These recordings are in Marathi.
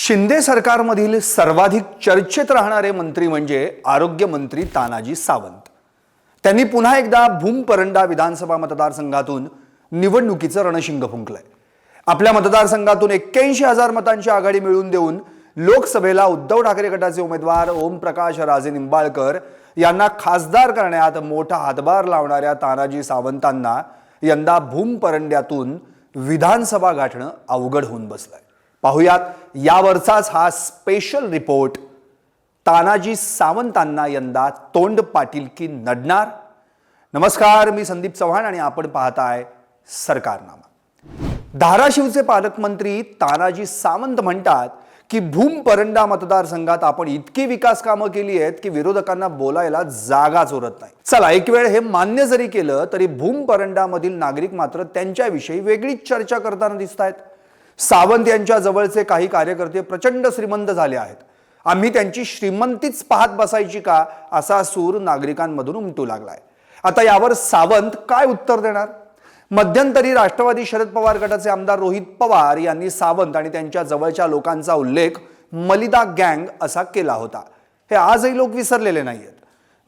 शिंदे सरकारमधील सर्वाधिक चर्चेत राहणारे मंत्री म्हणजे आरोग्यमंत्री तानाजी सावंत. त्यांनी पुन्हा एकदा भूम परंडा विधानसभा मतदारसंघातून निवडणुकीचं रणशिंग फुंकलंय. आपल्या मतदारसंघातून एक्क्याऐंशी हजार मतांची आघाडी मिळवून देऊन लोकसभेला उद्धव ठाकरे गटाचे उमेदवार ओमप्रकाश राजे निंबाळकर यांना खासदार करण्यात मोठा हातभार लावणाऱ्या तानाजी सावंतांना यंदा भूम परंड्यातून विधानसभा गाठणं अवघड होऊन बसलंय. पाहुयात यावरचाच हा स्पेशल रिपोर्ट तानाजी सावंतांना यंदा तोंड पाटील की नडणार? नमस्कार मी संदीप चव्हाण आणि आपण पाहताय सरकारनामा. धाराशिवचे पालकमंत्री तानाजी सावंत म्हणतात की भूम परंडा मतदारसंघात आपण इतकी विकास कामं केली आहेत की विरोधकांना बोलायला जागाच उरत नाही. चला एक वेळ हे मान्य जरी केलं तरी भूम परंडामधील नागरिक मात्र त्यांच्याविषयी वेगळीच चर्चा करताना दिसत आहेत सावंत यांच्या जवळचे काही कार्यकर्ते प्रचंड श्रीमंत झाले आहेत. आम्ही त्यांची श्रीमंतीच पाहत बसायची का असा सूर नागरिकांमधून उमटू लागलाय. आता यावर सावंत काय उत्तर देणार? मध्यंतरी राष्ट्रवादी शरद पवार गटाचे आमदार रोहित पवार यांनी सावंत आणि त्यांच्या जवळच्या लोकांचा उल्लेख मलिदा गँग असा केला होता. हे आजही लोक विसरलेले नाहीयेत.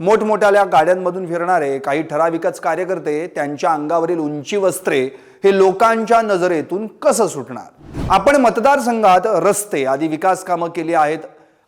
मोठमोठ्या गाड्यांमधून फिरणारे काही ठराविकच कार्यकर्ते त्यांच्या अंगावरील उंची वस्त्रे हे लोकांच्या नजरेतून कसं सुटणार? आपण मतदारसंघात रस्ते आदी विकास कामं केली आहेत.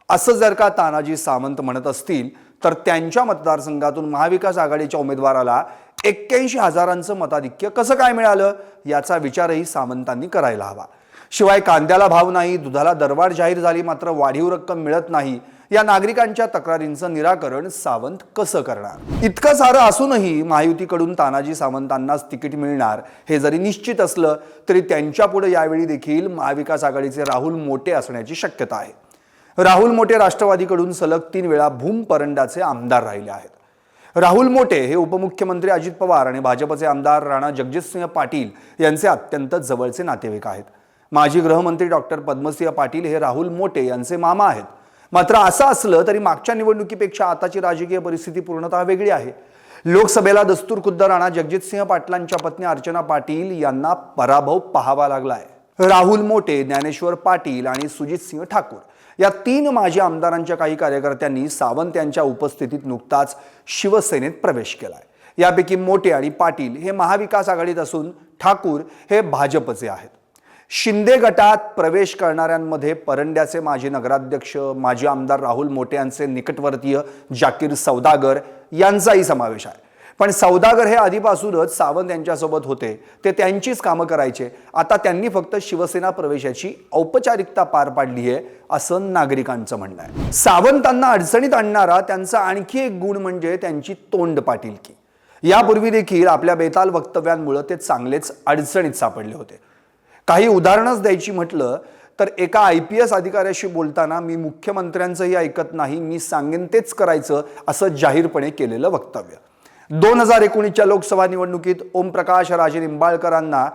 असं जर का तानाजी सावंत म्हणत असतील तर त्यांच्या मतदारसंघातून महाविकास आघाडीच्या उमेदवाराला एक्क्याऐंशी हजारांचं मताधिक्य कसं काय मिळालं? याचा विचारही सामंतांनी करायला हवा. शिवाय कांद्याला भाव नाही दुधाला दरवाढ जाहीर झाली मात्र वाढीव रक्कम मिळत नाही. या नागरिकांच्या तक्रारींचं निराकरण सावंत कसं करणार? इतकं सारं असूनही महायुतीकडून तानाजी सावंतांनाच तिकीट मिळणार हे जरी निश्चित असलं तरी त्यांच्यापुढे यावेळी देखील महाविकास आघाडीचे राहुल मोठे असण्याची शक्यता आहे. राहुल मोठे राष्ट्रवादीकडून सलग तीन वेळा भूम परंडाचे आमदार राहिले आहेत. राहुल मोटे हे उपमुख्यमंत्री अजित पवार आणि भाजपचे आमदार राणा जगजितसिंह पाटील यांचे अत्यंत जवळचे नातेवाईक आहेत. माजी गृहमंत्री डॉक्टर पद्मसिंह पाटील हे राहुल मोटे यांचे मामा आहेत. मात्र असं असलं तरी मागच्या निवडणुकीपेक्षा आताची राजकीय परिस्थिती पूर्णतः वेगळी आहे. लोकसभेला दस्तूर खुद्द राणा जगजितसिंह पाटलांच्या पत्नी अर्चना पाटील यांना पराभव पाहावा लागलाय राहुल मोटे ज्ञानेश्वर पाटील आणि सुजितसिंह ठाकूर या तीन माजी आमदारांच्या काही कार्यकर्त्यांनी सावंत यांच्या उपस्थितीत नुकताच शिवसेनेत प्रवेश केला आहे यापैकी मोटे आणि पाटील हे महाविकास आघाडीत असून ठाकूर हे भाजपचे आहेत. शिंदे गटात प्रवेश करणाऱ्यांमध्ये परंड्याचे माजी नगराध्यक्ष माजी आमदार राहुल मोटे यांचे निकटवर्तीय जाकीर सौदागर यांचाही समावेश आहे. पण सौदागर हे आधीपासूनच सावंत यांच्यासोबत होते. ते त्यांचीच कामं करायचे. आता त्यांनी फक्त शिवसेना प्रवेशाची औपचारिकता पार पाडली आहे असं नागरिकांचं म्हणणं आहे. सावंतांना अडचणीत आणणारा त्यांचा आणखी एक गुण म्हणजे त्यांची तोंड पाटीलकी. यापूर्वी देखील आपल्या बेताल वक्तव्यांमुळे ते चांगलेच अडचणीत सापडले होते. काही उदाहरणच द्यायची म्हटलं तर एका आय पी एस अधिकाऱ्याशी बोलताना मी मुख्यमंत्र्यांचंही ऐकत नाही मी सांगेन तेच करायचं असं जाहीरपणे केलेलं वक्तव्य. दोन हजार एकोणीसच्या लोकसभा निवडणुकीत ओमप्रकाश राजे निंबाळकरांना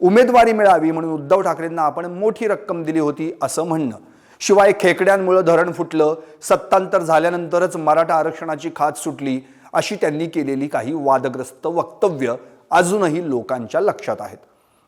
उमेदवारी मिळावी म्हणून उद्धव ठाकरेंना आपण मोठी रक्कम दिली होती असं म्हणणं. शिवाय खेकड्यांमुळं धरण फुटलं सत्तांतर झाल्यानंतरच मराठा आरक्षणाची खात सुटली अशी त्यांनी केलेली काही वादग्रस्त वक्तव्य अजूनही लोकांच्या लक्षात आहेत.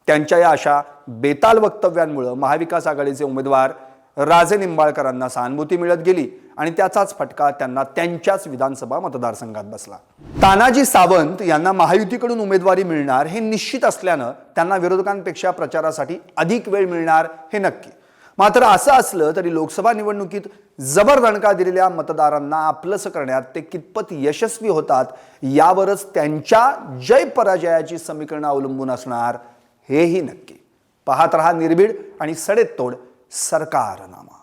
त्यांच्या या अशा बेताल वक्तव्यांमुळं महाविकास आघाडीचे उमेदवार राजे निंबाळकरांना सहानुभूती मिळत गेली आणि त्याचाच फटका त्यांना त्यांच्याच विधानसभा मतदारसंघात बसला. तानाजी सावंत यांना महायुतीकडून उमेदवारी मिळणार हे निश्चित असल्यानं त्यांना विरोधकांपेक्षा प्रचारासाठी अधिक वेळ मिळणार हे नक्की. मात्र असं असलं तरी लोकसभा निवडणुकीत जबर दणका दिलेल्या मतदारांना आपलंसं करण्यात ते कितपत यशस्वी होतात यावरच त्यांच्या जय पराजयाची समीकरणं अवलंबून असणार हेही नक्की. पाहत रहा निर्भीड आणि सडेतोड सरकारनामा.